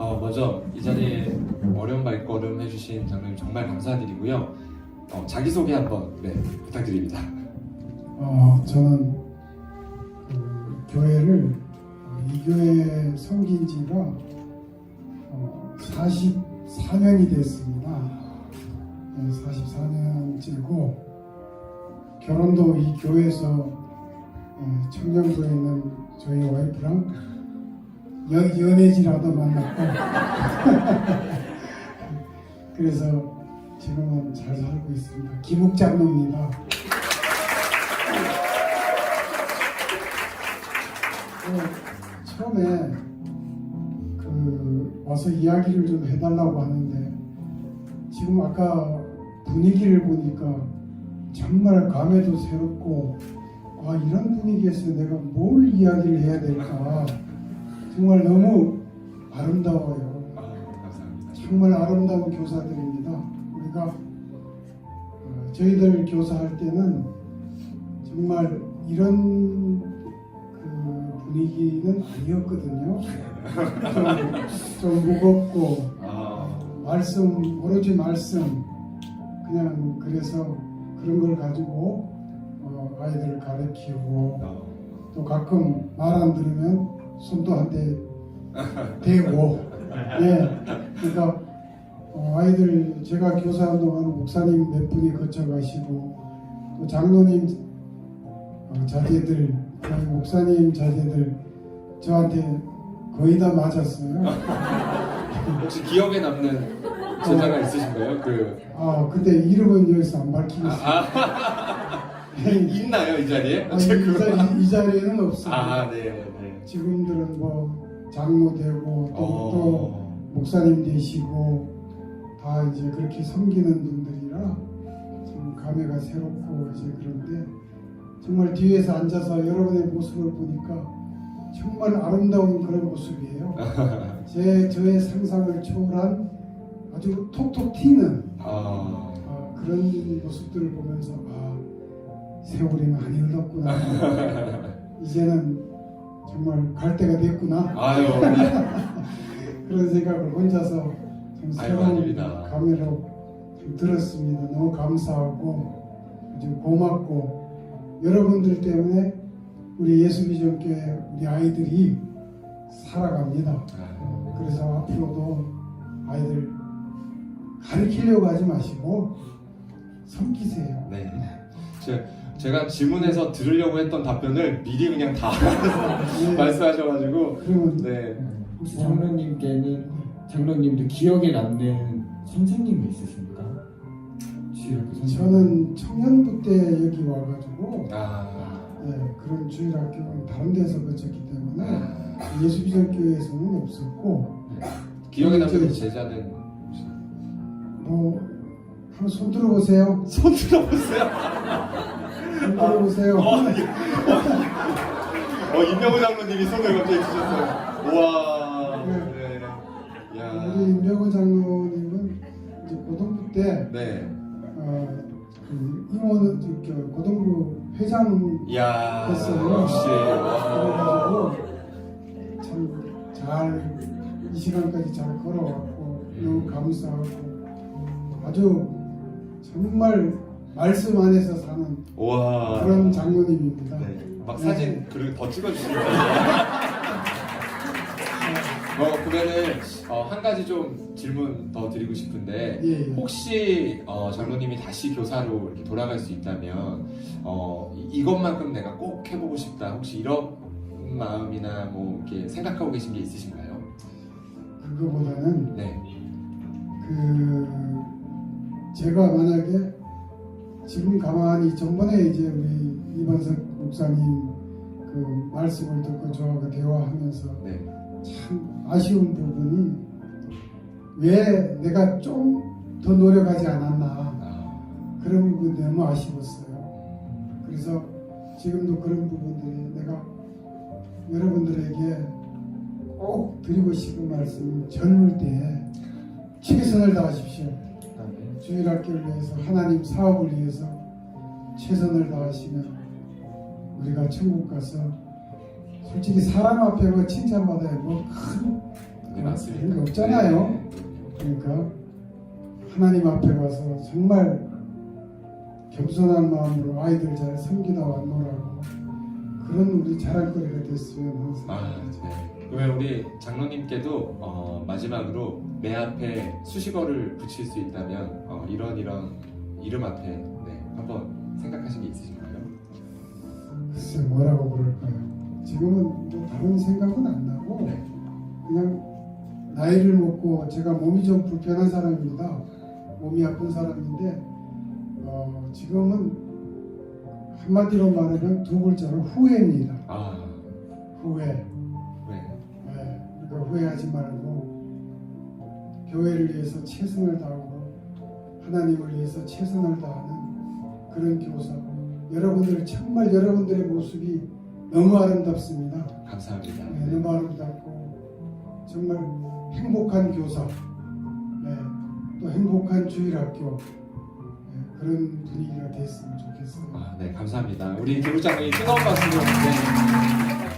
어, 먼저 이 자리에 어려운 발걸음 해주신 장로님 정말 감사드리고요. 어, 자기소개 한번 네, 부탁드립니다. 어, 저는 그 교회를 어, 이 교회 섬긴 지가 어, 44년이 됐습니다. 네, 44년째고 결혼도 이 교회에서 어, 청년도에 있는 저희 와이프랑 연, 연애지라도 만났고 그래서 지금은 잘 살고 있습니다. 김욱장로입니다. 그 처음에 그 와서 이야기를 좀 해달라고 하는데 지금 아까 분위기를 보니까 정말 감회도 새롭고 아 이런 분위기에서 내가 뭘 이야기를 해야 될까 정말 너무 아름다워요. 아, 감사합니다. 정말 아름다운 교사들입니다. 우리가 어, 저희들 교사할 때는 정말 이런 그 분위기는 아니었거든요. 좀, 좀 무겁고 아, 말씀 오로지 말씀 그냥 그래서 그런 걸 가지고 어, 아이들을 가르치고 어, 또 가끔 말 안 들으면 손도 한대 대고. 예. 그러니까 어, 아이들 제가 교사한 동안 목사님 몇 분이 거쳐가시고 또 장로님 어, 자제들 저희 목사님 자제들 저한테 거의 다 맞았어요. 혹시 기억에 남는 제자가 있으신가요? 그 아 근데 이름은 여기서 안 밝히겠어요 있나요 이 자리에? 아니, 제 이, 그거- 자, 이 자리에는 없어요 아, 네, 네. 지금들은 뭐 장로 되고 또, 또 어, 목사님 되시고 다 이제 그렇게 섬기는 분들이라 좀 감회가 새롭고 이제 그런데 정말 뒤에서 앉아서 여러분의 모습을 보니까 정말 아름다운 그런 모습이에요. 제 저의 상상을 초월한 아주 톡톡 튀는 아, 아, 그런 모습들을 보면서 아 세월이 많이 흘렀구나. 이제는 정말 갈 때가 됐구나. 아유, 그런 생각을 혼자서 좀 아이고, 새로운. 감회로 좀 들었습니다. 너무 감사하고 아주 고맙고 여러분들 때문에 우리 예수비전교회 우리 아이들이 살아갑니다. 아, 그래서 앞으로도 아이들 가르치려고 하지 마시고 섬기세요. 네. 제, 제가 질문해서 들으려고 했던 답변을 미리 그냥 다 네. 말씀하셔가지고 네. 혹시 장로님께는 장로님도 기억에 남는 선생님이 있으십니까? 주일학교 선생님. 저는 청년부 때 여기 와가지고 아, 네, 그런 주일학교는 다른 데서 거쳤기 때문에 아, 예수비전교회에서는 없었고 기억에 남는 제자는 뭐 한번 손 들어보세요. 손 들어보세요. 손 들어보세요. 어, 예. 어, 임명호 장로님이 손을 갑자기 드셨어요. 우와. 네. 야. 우리 임명호 장로님은 이제 고등부 때 네. 어, 그 임원 저, 저 고등부 회장 야. 됐어요. 역시. 와. 그래가지고 참잘 이 시간까지 잘 걸어왔고 너무 감사하고 아주 정말 말씀 안에서 사는 와. 그런 장로님입니다. 네. 막 사진 그리고 더 찍어주시는 거예요. 어, 그러면은 어, 한 가지 좀 질문 더 드리고 싶은데 예, 예. 혹시 어, 장로님이 다시 교사로 이렇게 돌아갈 수 있다면 어, 이- 이것만큼 내가 꼭 해보고 싶다. 혹시 이런 마음이나 뭐 이렇게 생각하고 계신 게 있으신가요? 그거보다는 네. 그 제가 만약에 지금 가만히 전번에 이제 우리 이반석 목사님 그 말씀을 듣고 저하고 대화하면서 네. 참 아쉬운 부분이 왜 내가 좀 더 노력하지 않았나 아, 그런 부분이 너무 아쉬웠어요. 그래서 지금도 그런 부분들이 내가 여러분들에게 꼭 드리고 싶은 말씀 젊을 때 최선을 다하십시오. 주일학교를 위해서 하나님 사업을 위해서 최선을 다하시면 우리가 천국 가서 솔직히 사람 앞에 뭐 칭찬받아야 뭐큰 네. 그런 게 없잖아요. 네. 그러니까 하나님 앞에 가서 정말 겸손한 마음으로 아이들 잘 섬기다 왔노라고 그런 우리 자랑거리가 됐으면 항상 아, 네. 그러면 우리 장로님께도 어, 마지막으로 내 앞에 수식어를 붙일 수 있다면 어, 이런 이런 이름 앞에 네, 한번 생각하신 게 있으신가요? 글쎄 뭐라고 그럴까요? 지금은 뭐 다른 생각은 안 나고 네. 그냥 나이를 먹고 제가 몸이 좀 불편한 사람입니다. 몸이 아픈 사람인데 어, 지금은 한마디로 말하면 두 글자로 후회입니다. 아, 후회. 그러니까 후회하지 말고 교회를 위해서 최선을 다하고 하나님을 위해서 최선을 다하는 그런 교사. 여러분들 정말 여러분들의 모습이 너무 아름답습니다. 감사합니다. 네, 네. 너무 아름답고 정말 행복한 교사, 네, 또 행복한 주일학교 네, 그런 분위기가 됐으면 좋겠어요. 아, 네, 감사합니다. 우리 교육장님 뜨거운 박수로 네.